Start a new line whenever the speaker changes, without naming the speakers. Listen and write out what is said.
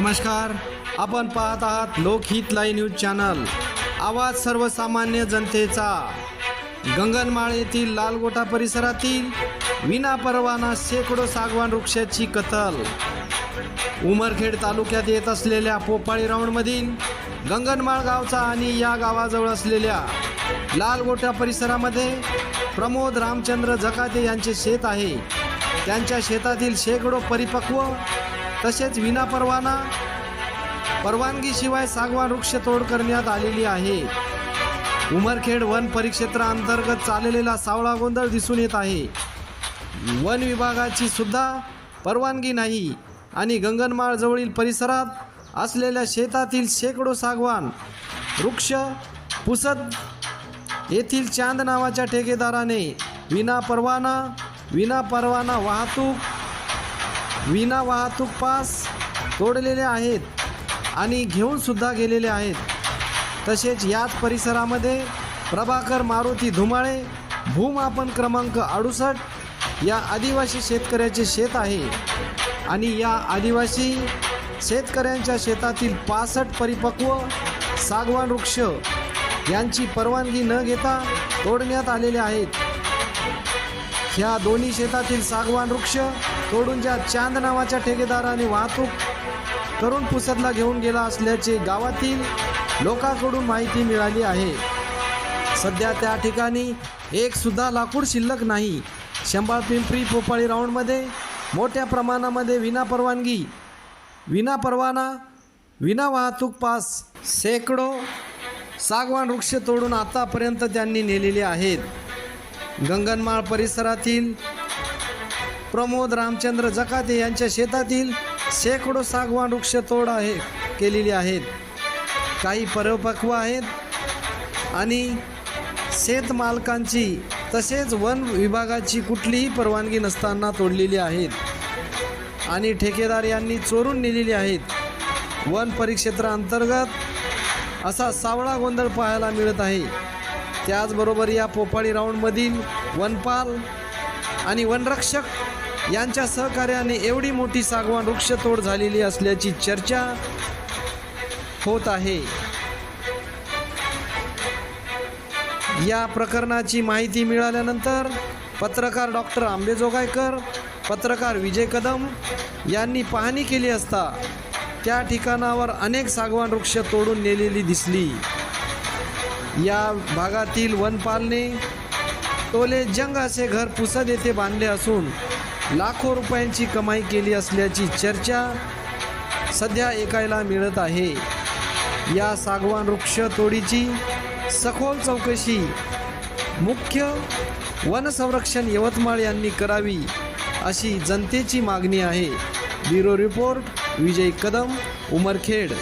नमस्कार. आपण पाहत आहात लोकहित लाई न्यूज चॅनल. आवाज सर्वसामान्य जनतेचा. गंगनमाळ येथील लालगोटा परिसरातील विना परवाना शेकडो सागवान वृक्षाची कतल. उमरखेड तालुक्यात येत असलेल्या पोपाळी राऊंडमधील गंगनमाळ गावचा आणि या गावाजवळ असलेल्या लालगोटा परिसरामध्ये प्रमोद रामचंद्र जकाते यांचे शेत आहे. त्यांच्या शेतातील शेकडो परिपक्व तसेच विनापरवाना परवानगीशिवाय सागवान वृक्ष तोड करण्यात आलेली आहे. उमरखेड वन परिक्षेत्राअंतर्गत चाललेला सावळा गोंधळ दिसून येत आहे. वन विभागाची सुद्धा परवानगी नाही आणि गंगनमाळजवळील परिसरात असलेल्या शेतातील शेकडो सागवान वृक्ष पुसत येथील चांद नावाच्या ठेकेदाराने विना परवाना विना परवाना वाहतूक विना वाहतूक पास तोडलेले आहेत आणि घेऊन सुद्धा गेलेले आहेत. तसेच याच परिसरामध्ये प्रभाकर मारुती धुमाळे भूमापन क्रमांक अडुसष्ट या आदिवासी शेतकऱ्याचे शेत आहे आणि या आदिवासी शेतकऱ्यांच्या शेतातील पासष्ट परिपक्व सागवान वृक्ष यांची परवानगी न घेता तोडण्यात आलेले आहेत. ह्या दोन्ही शेतातील सागवान वृक्ष तोडून ज्या चांद नावाच्या ठेकेदाराने वाहतूक करून पुसदला घेऊन गेला असल्याचे गावातील लोकांकडून माहिती मिळाली आहे. सध्या त्या ठिकाणी एक सुद्धा लाकूड शिल्लक नाही. शंभाळ पिंपरी पोपाळी राऊंडमध्ये मोठ्या प्रमाणामध्ये विना परवानगी विना परवाना विना वाहतूक पास शेकडो सागवान वृक्ष तोडून आतापर्यंत त्यांनी नेलेले आहेत. गंगनमाळ परिसरातील प्रमोद रामचंद्र जकाते यांच्या शेतातील शेकडो सागवान वृक्ष तोड आहे केलेली आहेत. काही परिपक्व आहेत आणि शेतमालकांची तसेच वन विभागाची कुठलीही परवानगी नसताना तोडलेली आहेत. आणि ठेकेदार यांनी चोरून नेलेली आहेत. वन परिक्षेत्राअंतर्गत असा सावळा गोंधळ पाहायला मिळत आहे. त्याचबरोबर या पोपाळी राऊंडमधील वनपाल आणि वनरक्षक यांच्या सहकार्याने एवढी मोठी सागवान वृक्षतोड झालेली असल्याची चर्चा होत आहे. या प्रकरणाची माहिती मिळाल्यानंतर पत्रकार डॉक्टर आंबेजोगायकर पत्रकार विजय कदम यांनी पाहणी केली असता त्या ठिकाणावर अनेक सागवान वृक्ष तोडून नेलेली दिसली. या भागातील वनपालने टोले जंग असे घर पुसद येथे बांधले असून लाखो रुपयांची कमाई केली असल्याची चर्चा सध्या ऐकायला मिळत आहे. या सागवान वृक्ष तोडीची सखोल चौकशी मुख्य वन संरक्षण यवतमाळ यांनी करावी अशी जनतेची मागणी आहे. Bureau report Vijay Kadam Umarkhed.